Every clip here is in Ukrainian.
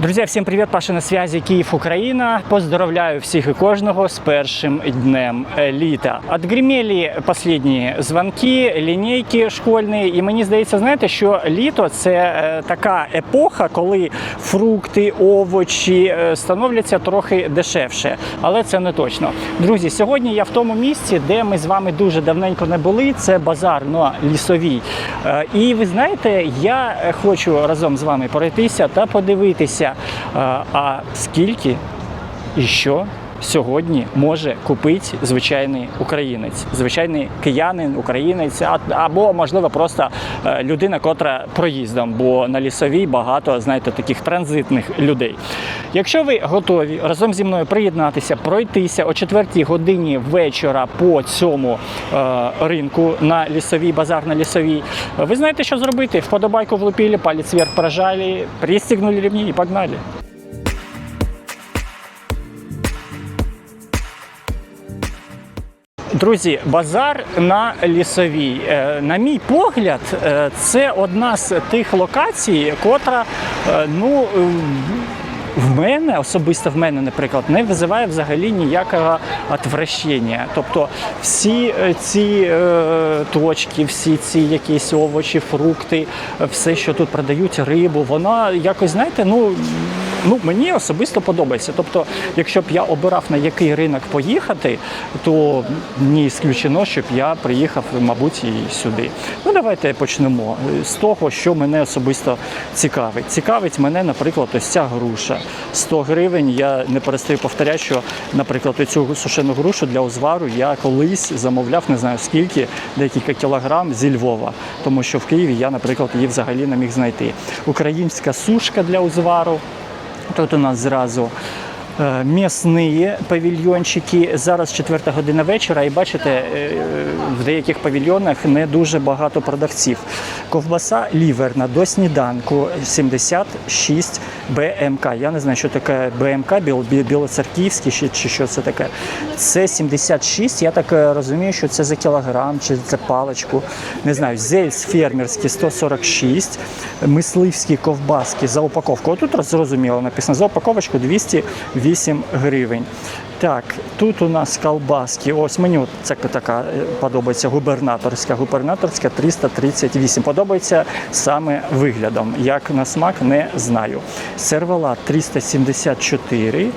Друзья, всем привет! Паша на связи Киев, Украина. Поздравляю всех и кожного с першим днем літа. Отгремели последні звонки, лінійки школьні, і мені здається, знаєте, що літо це е, така епоха, коли фрукти, овочі е, становляться трохи дешевше, але це не точно. Друзі, сьогодні я в тому місці, де ми з вами дуже давненько не були. Це базар на лісовій. Е, І ви знаєте, я хочу разом з вами пройтися та подивитися, а скільки і що сьогодні може купити звичайний українець, звичайний киянин, українець, або можливо просто е, людина, котра проїздом, бо на лісовій багато знаєте таких транзитних людей. Якщо ви готові разом зі мною приєднатися, пройтися о 4 годині вечора по цьому е, ринку на лісовій, базар на лісовій, ви знаєте, що зробити? Вподобайку влупили, палець вверх прожали, пристегнули ремні і погнали. Друзі, базар на лісовій. Е, На мій погляд, е, це одна з тих локацій, котра е, ну. В мене особисто в мене, наприклад, не визиває взагалі ніякого отвращення. Тобто всі ці е, точки, всі ці якісь овочі, фрукти, все, що тут продають, рибу, вона якось, знаєте, ну. Ну, мені особисто подобається. Тобто, якщо б я обирав на який ринок поїхати, то не ісключено, щоб я приїхав, мабуть, і сюди. Ну, давайте почнемо з того, що мене особисто цікавить. Цікавить мене, наприклад, ось ця груша. 100 гривень. Я не перестаю повторяти, що, наприклад, цю сушену грушу для узвару я колись замовляв, не знаю скільки, декілька кілограм зі Львова, тому що в Києві я, наприклад, її взагалі не міг знайти. Українська сушка для узвару. Тут у нас зразу м'ясні павільйончики. Зараз 4 година вечора, і бачите, е, в деяких павільйонах не дуже багато продавців. Ковбаса ліверна до сніданку 76 БМК. Я не знаю, що таке БМК, білоцерківський чи, що це таке. Це 76, я так е, розумію, що це за кілограм чи за паличку. Не знаю, зельс фермерський 146, мисливські ковбаски за упаковку. Тут зрозуміло написано за упаковочку 208 гривень. Так, тут у нас колбаски. Ось мені от така е, подобається губернаторська. Губернаторська 338. Подобається саме виглядом. Як на смак, не знаю. Сервала 374.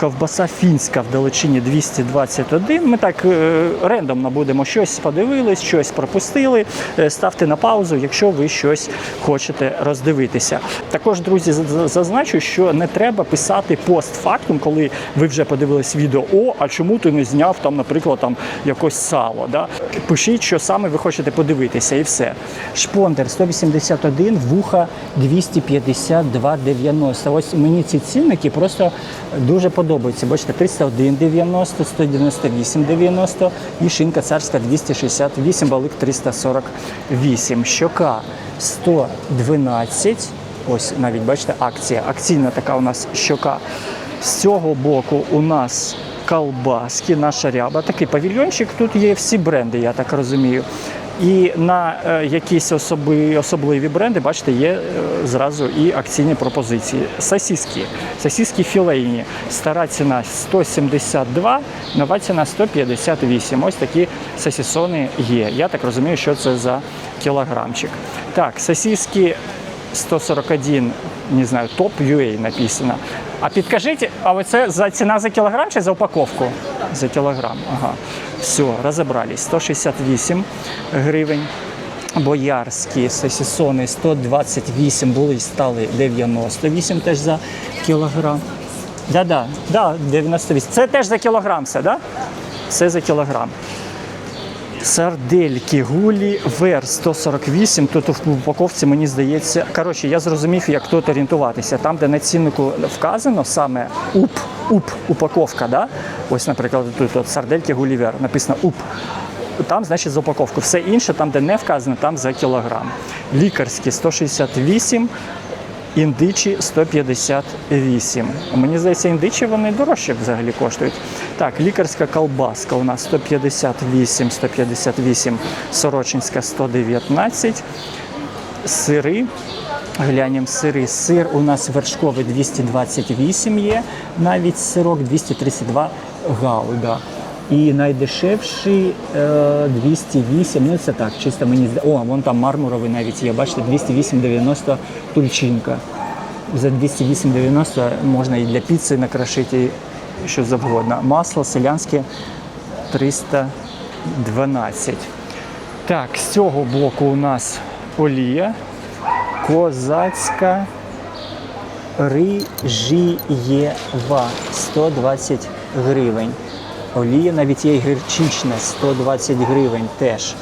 Ковбаса фінська в далечині 221. Ми так е, рендомно будемо щось подивились, щось пропустили. Е, Ставте на паузу, якщо ви щось хочете роздивитися. Також, друзі, зазначу, що не треба писати постфактум, коли ви вже подивились відео. О, а чому ти не зняв там, наприклад, там якось сало? Да? Пишіть, що саме ви хочете подивитися, і все. Шпондер 181, вуха 252,90. Ось мені ці цінники просто дуже подобаються. Бачите, 301,90, 198,90 і шинка царська 268, балик 348. Щока 112. Ось навіть бачите, акція. Акційна така у нас щока. З цього боку у нас колбаски, наша ряба. Такий павільйончик. Тут є всі бренди, я так розумію. І на е, якісь особи, особливі бренди, бачите, є е, зразу і акційні пропозиції. Сосиски. Сосиски філейні. Стара ціна 172, нова ціна 158. Ось такі сосісони є. Я так розумію, що це за кілограмчик. Так, сосиски 141, не знаю, топ UA написано. А підкажіть, а оце за ціна за кілограм чи за упаковку? За кілограм. Ага. Все, розібрались. 168 гривень. Боярські сосисони 128 були і стали 98 теж за кілограм. Да, да, да, 98. Це теж за кілограм все, да? Це за кілограм. Сардельки, гулі, вер 148. Тут в упаковці, мені здається. Коротше, я зрозумів, як тут орієнтуватися. Там, де на ціннику вказано саме УП, УП, упаковка, да? ось, наприклад, тут от сардельки, гулівер, написано УП. Там, значить, за упаковку. Все інше, там, де не вказано, там за кілограм. Лікарські 168, індичі 158. Мені здається, індичі вони дорожче взагалі коштують. Так, лікарська колбаска у нас 158, 158, сорочинська 119, сири Глянемо сири. Сир у нас вершковий 228 є, навіть сирок 232 гауда. І найдешевший е, 208, ну це так, чисто мені зда- О, вон там мармуровий навіть є, бачите, 208,90 тульчинка. За 208,90 можна і для піци накрошити, і що завгодно. Масло селянське 312. Так, з цього блоку у нас олія козацька рижієва 120 гривень. Олія навіть є гірчична 120 гривень теж.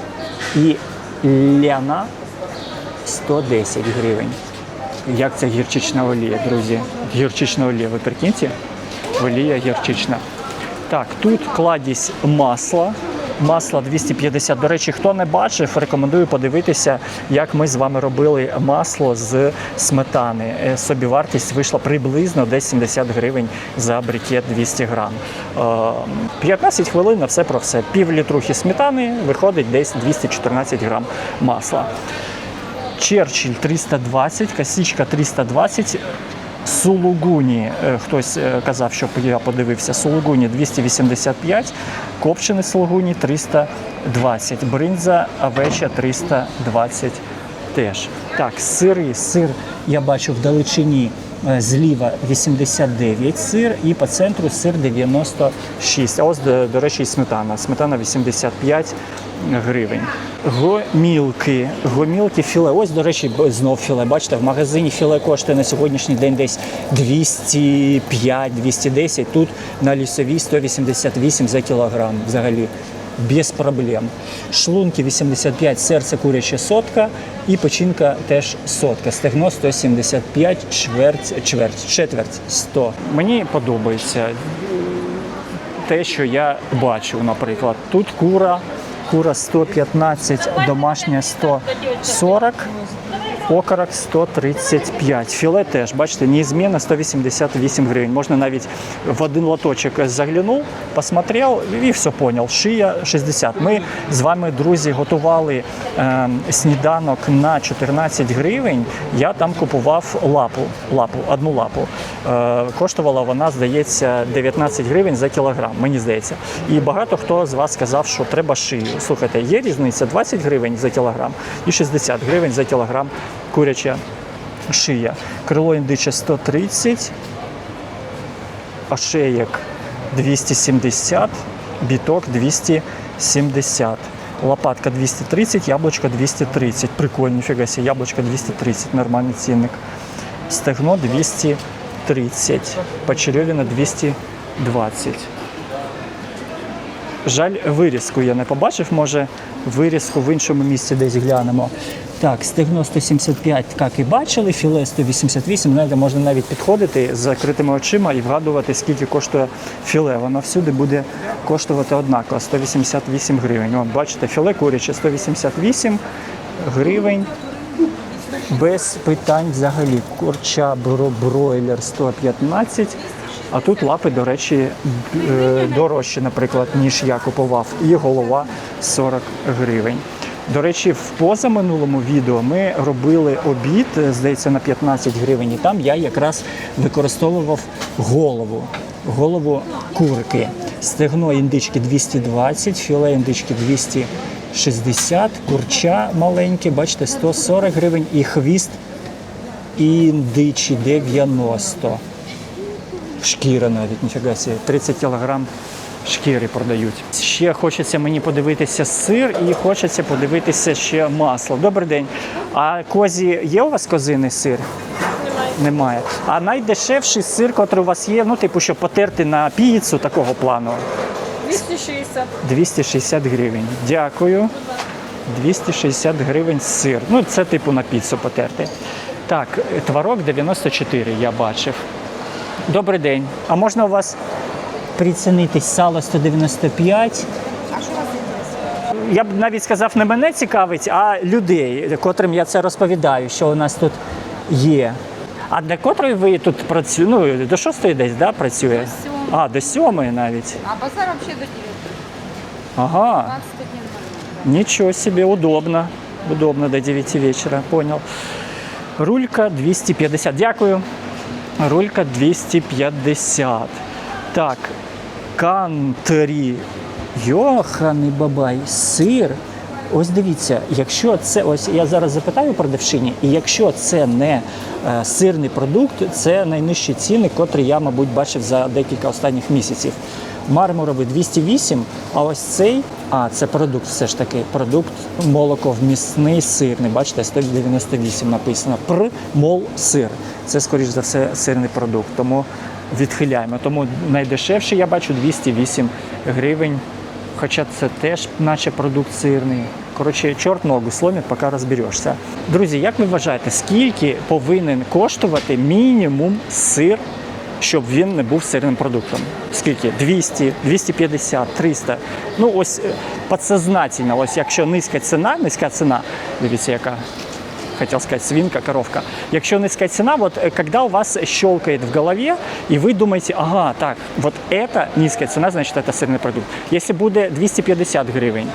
І ляна 110 гривень. Як це гірчична олія, друзі? Гірчична олія, ви прикиньте? Олія гірчична. Так, тут кладість масла. Масло 250. До речі, хто не бачив, рекомендую подивитися, як ми з вами робили масло з сметани. Е, Собівартість вийшла приблизно десь 70 гривень за брикет 200 грам. Е, 15 хвилин на все про все. Пів літрухи сметани виходить десь 214 грам масла. Черчилль 320, косичка 320, Сулугуні, е, хтось е, казав, що я подивився, Сулугуні 285, копчений Сулугуні 320, бринза овеча 320 теж. Так, сири, сир я бачу вдалечині е, зліва 89 сир і по центру сир 96. А ось, до речі, і сметана. Сметана 85 гривень. Гомілки, гомілки філе. Ось, до речі, знов філе. Бачите, в магазині філе коштує на сьогоднішній день десь 205-210. Тут на лісовій 188 за кілограм взагалі. Без проблем. Шлунки 85, серце куряче сотка і печінка теж сотка. Стегно 175, чверть, чверть, четверть 100. Мені подобається те, що я бачу, наприклад. Тут кура, кура 115, домашня 140, окорок 135. Філе теж, бачите, неізмінно 188 гривень. Можна навіть в один лоточок заглянув, посмотрел і все понял. Шия 60. Ми з вами, друзі, готували е, сніданок на 14 гривень. Я там купував лапу, лапу, одну лапу. Е, коштувала вона, здається, 19 гривень за кілограм, мені здається. І багато хто з вас сказав, що треба шию. Слухайте, є різниця 20 гривень за кілограм і 60 гривень за кілограм куряча шия. Крило індиче 130, ошеєк 270, біток 270. Лопатка 230, яблучко 230. Прикольно, ніфіга себе, яблучко 230, нормальний цінник. Стегно 230, почеревина 220. Жаль, вирізку я не побачив, може вирізку в іншому місці десь глянемо. Так, стегно 175, як і бачили, філе 188. Знаєте, можна навіть підходити з закритими очима і вгадувати, скільки коштує філе. Воно всюди буде коштувати однаково 188 гривень. От, бачите, філе куряче 188 гривень. Без питань взагалі. Курча бройлер 115. А тут лапи, до речі, е, дорожчі, наприклад, ніж я купував. І голова 40 гривень. До речі, в позаминулому відео ми робили обід, е, здається, на 15 гривень. І там я якраз використовував голову, голову курки. Стегно індички 220, філе індички 260, курча маленьке, бачите, 140 гривень і хвіст індичі 90. Шкіра навіть, ніфіга себе, 30 кілограм шкіри продають. Ще хочеться мені подивитися сир і хочеться подивитися ще масло. Добрий день. А козі є у вас козиний сир? Немає. Немає. А найдешевший сир, який у вас є, ну, типу, щоб потерти на піцу такого плану. 260. 260 гривень. Дякую. 260 гривень сир. Ну, це типу на піцу потерти. Так, творог 94 я бачив. Добрий день. А можна у вас прицінитись сало 195? А що вас є? Я б навіть сказав, не мене цікавить, а людей, котрим я це розповідаю, що у нас тут є. А для котрої ви тут працюєте? Ну, до шостої десь, да, працює? До сьомої. А, до сьомої навіть. А базар вообще до 9. Ага. 21 нормально. Ничего себе, удобно. Удобно до 9 вечера, понял. Рулька 250. Дякую. Рулька 250. Так, кантрі. Йоханий бабай, сир. Ось дивіться, якщо це ось я зараз запитаю про продавчині, і якщо це не е, сирний продукт, це найнижчі ціни, котрі я, мабуть, бачив за декілька останніх місяців. Мармуровий 208, а ось цей, а це продукт, все ж таки, продукт молоковмісний сирний. Бачите, 198 написано. Пр мол сир. Це, скоріш за все, сирний продукт. Тому відхиляємо. Тому найдешевше я бачу 208 гривень. Хоча це теж наче продукт сирний. Коротше, чорт ногу сломить, поки розберешся. Друзі, як ви вважаєте, скільки повинен коштувати мінімум сир, щоб він не був сирним продуктом? Скільки? 200, 250, 300. Ну ось е, підсознательно, ось якщо низька ціна, низька ціна, дивіться, яка хотел сказать свинка, коровка. Якщо низька ціна, вот э, когда у вас щелкает в голове, и вы думаете, ага, так, вот это низкая цена, значит это сирний продукт. Если буде 250 гривень,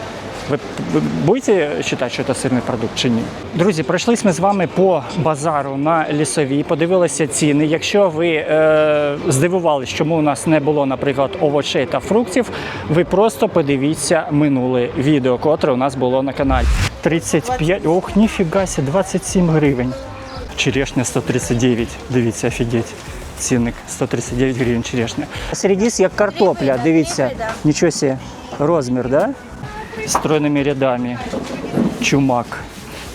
ви, будете вважати, що це сирний продукт чи ні? Друзі, пройшлись ми з вами по базару на лісовій, подивилися ціни. Якщо ви е, здивувались, чому у нас не було, наприклад, овочей та фруктів, ви просто подивіться минуле відео, котре у нас було на каналі. 35, ох, ніфіга сі, 27 гривень. Черешня 139, дивіться, офігеть. Цінник 139 гривень черешня. Середіс як картопля, дивіться. Нічого сі, розмір, да? Стройними рядами. Чумак.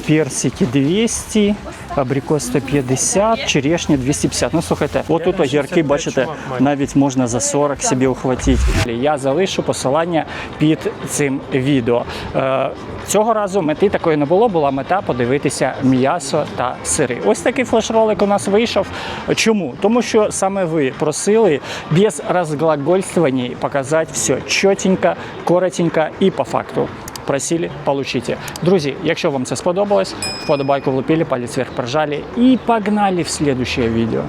Персики 200, абрикос 150, черешня 250. Ну слухайте, отут огірки, бачите, навіть можна за 40 собі ухватити. Я залишу посилання під цим відео. Е, Цього разу мети такої не було, була мета подивитися м'ясо та сири. Ось такий флеш-ролик у нас вийшов. Чому? Тому що саме ви просили без розглагольствувань показати все чотенько, коротенько і по факту просили, получите. Друзі, якщо вам це сподобалось, вподобайку влупили, палець вверх прожали і погнали в следующее відео.